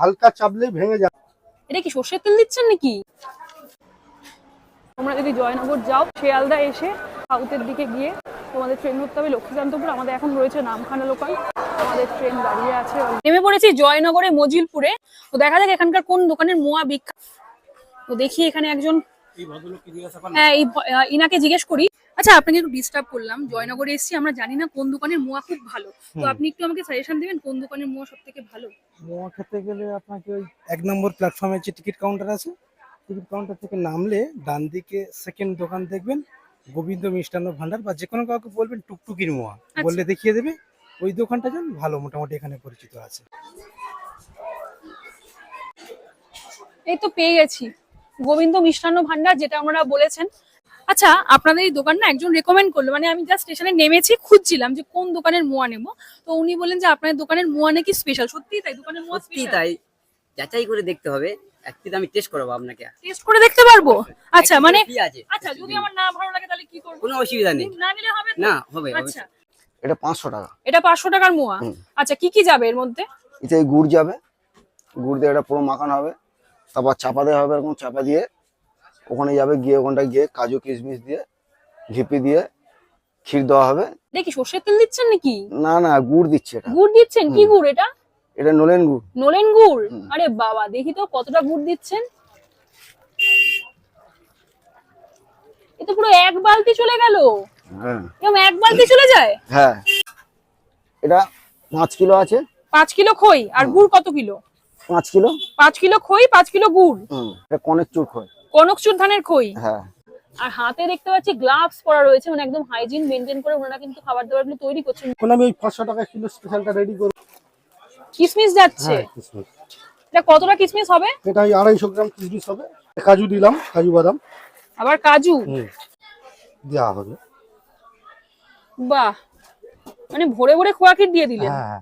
হালকা চাপলে ভেঙে যাবে এটা কি সর্ষের তেল দিচ্ছেন নাকি? তোমরা যদি জয়নগর যাও, শিয়ালদা এসে সাউথের দিকে গিয়ে তোমাদের ট্রেন ধরতে হবে, লক্ষ্মীকান্তপুর। আমাদের এখন রয়েছে নামখানা লোকাল। আমাদের ট্রেন দাঁড়িয়ে আছে নেমে পড়েছি জয়নগরে মজিলপুরে। তো দেখা যাক এখানকার কোন দোকানের মোয়া বিখ্যাত। তো দেখি এখানে একজন হ্যাঁ ইনাকে জিজ্ঞেস করি। আচ্ছা আপনাকে একটু ডিস্টার্ব করলাম। জয়নগরে এসেছি আমরা জানি না কোন দোকানের মোয়া খুব ভালো। তো আপনি একটু আমাকে সাজেশন দেবেন কোন দোকানের মোয়া সব থেকে ভালো? মোয়া খেতে গেলে আপনাকে ওই এক নম্বর প্ল্যাটফর্মে যে টিকিট কাউন্টার আছে টিকিট কাউন্টার থেকে নামলে ডান দিকে সেকেন্ড দোকান দেখবেন গোবিন্দ মিষ্টান্ন ভান্ডার বা যে কোনো কাউকে বলবেন টুকটুকির মোয়া। বললে দেখিয়ে দেবে ওই দোকানটা যান ভালো মোটামুটি এখানে পরিচিত আছে। এই তো পেয়ে গেছি। গোবিন্দ মিষ্টান্ন ভান্ডার যেটা ওনারা বলেছেন। আচ্ছা আপনাদের এই দোকান না একজন রেকমেন্ড করল মানে আমি জাস্ট স্টেশনে নেমেছি খুঁজছিলাম যে কোন দোকানের মোয়া নেব। তো উনি বলেন যে আপনাদের দোকানের মোয়া নাকি স্পেশাল সত্যি তাই দোকানের মোয়া সত্যি তাই। যাচাই করে দেখতে হবে। একটি আমি টেস্ট করব আপনাকে। টেস্ট করে দেখতে পারব? আচ্ছা মানে কি আছে আচ্ছা যদি আমার না ভালো লাগে তাহলে কি করব? কোনো অসুবিধা নেই। না নিলে হবে না হবে হবে। আচ্ছা। এটা পাঁচশো টাকা। এটা পাঁচশো টাকার মোয়া? আচ্ছা কি কি যাবে এর মধ্যে? এতে গুড় যাবে। গুড় দিয়ে এটা পুরো মাখানো হবে। তারপর চাপা দেওয়া হবে এরকম চাপা দিয়ে ওখানে যাবে গিয়ে ওখানটা গিয়ে কাজু কিশমিশ দিয়ে ঘিপি দিয়ে ক্ষীর দেওয়া হবে। দেখি সর্ষের তেল দিচ্ছেন নাকি? না না গুড় দিচ্ছে এটা। গুড় দিচ্ছেন? কি গুড় এটা? এটা নলেন গুড়। নলেন গুড়? আরে বাবা দেখি তো কতটা গুড় দিচ্ছেন। এটা পুরো এক বালতি চলে গেল। হ্যাঁ। এক বালতি চলে যায়? হ্যাঁ। এটা পাঁচ কিলো আছে। পাঁচ কিলো খই আর গুড় কত কিলো? পাঁচ কিলো? পাঁচ কিলো খই পাঁচ কিলো গুড়। হুম এটা কনেক চুর খয় কনকচুর ধানের খই? হ্যাঁ। আর হাতে দেখতে পাচ্ছি গ্লাভস পরা রয়েছে মানে একদম হাইজিন মেনটেন করে ওনারা কিন্তু খাবার দাবারগুলো তৈরি করছেন। এখন আমি ওই পাঁচশো টাকা কিলো স্পেশালটা রেডি করব। কিসমিস যাচ্ছে? হ্যাঁ এটা কতটা কিসমিস হবে? এটা ওই আড়াইশো গ্রাম কিশমিশ হবে। কাজু দিলাম কাজু বাদাম। আবার কাজু? দেওয়া হবে। বাহ! মানে ভোরে ভোরে খোয়া ক্ষীর দিয়ে দিলেন। হ্যাঁ।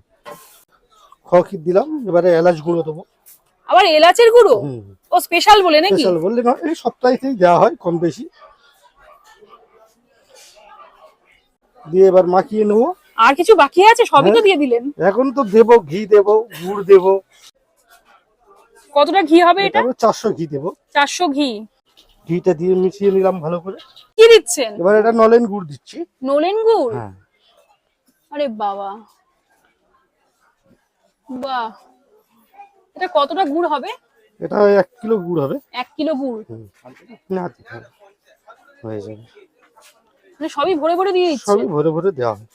খড় দিলাম এবারে এলাচ গুঁড়ো দেবো। আবার এলাচের গুঁড়ো? ও স্পেশাল বলে নাকি? স্পেশাল বললে না এই সপ্তাহেতেই দেওয়া হয় কম বেশি। দিয়ে এবার মাখিয়ে নেব। আর কিছু বাকি আছে? সবই তো হ্যাঁ। দিয়ে দিলেন। এখন তো দেবো ঘি দেবো গুড় দেবো। কতটা ঘি হবে এটা? তারপর চারশো ঘি দেবো। চারশো ঘি। ঘিটা দিয়ে মিশিয়ে নিলাম ভালো করে। কি দিচ্ছেন? এবার এটা নলেন গুড় দিচ্ছি। নলেন গুড়? হ্যাঁ। আরে বাবা। বাহ। এটা কতটা গুড় হবে? এটা এক কিলো গুড় হবে। এক কিলো গুড়? না হ্যাঁ, হয়ে যাবে। মানে সবই ভরে ভরে দিয়ে দিচ্ছে? সবই ভরে ভরে দেওয়া হবে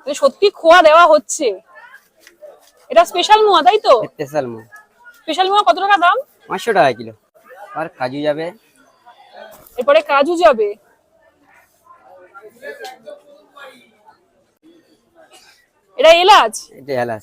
মানে সত্যি খোয়া দেওয়া হচ্ছে। এটা স্পেশাল মোয়া তাই তো? স্পেশাল মোয়া। স্পেশাল মোয়া কত টাকা দাম? পাঁচশো টাকা কিলো। আর কাজু যাবে। এরপরে কাজু যাবে। এটা এলাচ? এটা এলাচ।